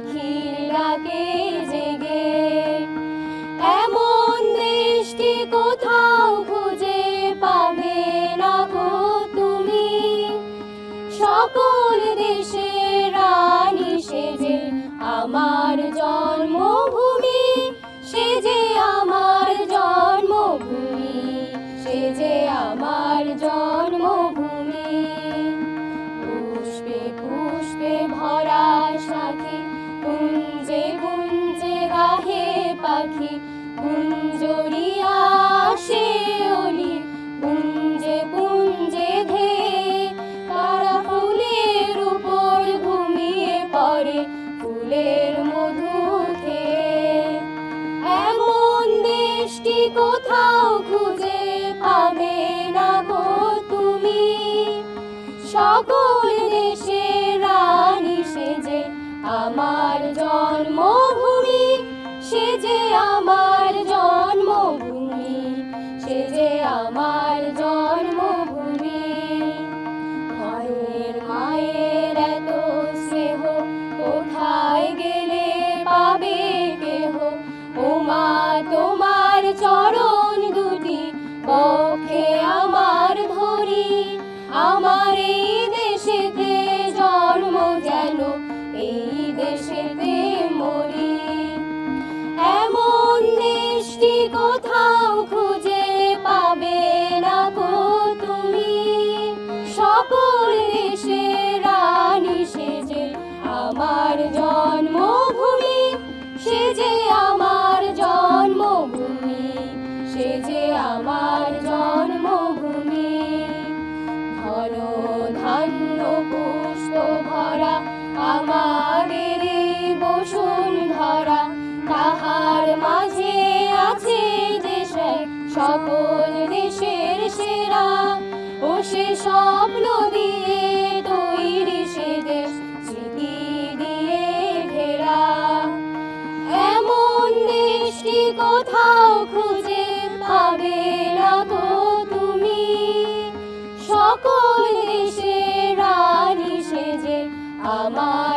পাখির ডাকে জেগে, এমন দেশটি কোথাও খুঁজে পাবে না গো তুমি। সকল দেশের রানী সেজে আমার জন্মভূমি সে যে আমার জন্মভূমি সে যে আমার জন্মভূমি। পাখি কুঞ্জরিয়া সে পুঞ্জে পুঞ্জে ধে তারা ফুলের উপর ঘুমিয়ে পড়ে, ফুলের মধু খেয়ে। এমন দেশটি কোথাও খুঁজে পাবে না গো তুমি। সকল দেশের রানী সেজে, আমার জন্মভূমি তোমার চরণ দুটি পক্ষে আমার ধরি। আমার এই দেশেতে জন্ম যেন, এই দেশেতে মরি। এমন দেশটি কোথাও আমার জন্মভূমি। ধন, ধান্য পুষ্প ভরা আমাদের বসুন ধরা। তাহার মাঝে আছে দেশে সকল দেশের সেরা। ও সে স্বপ্ন Amen.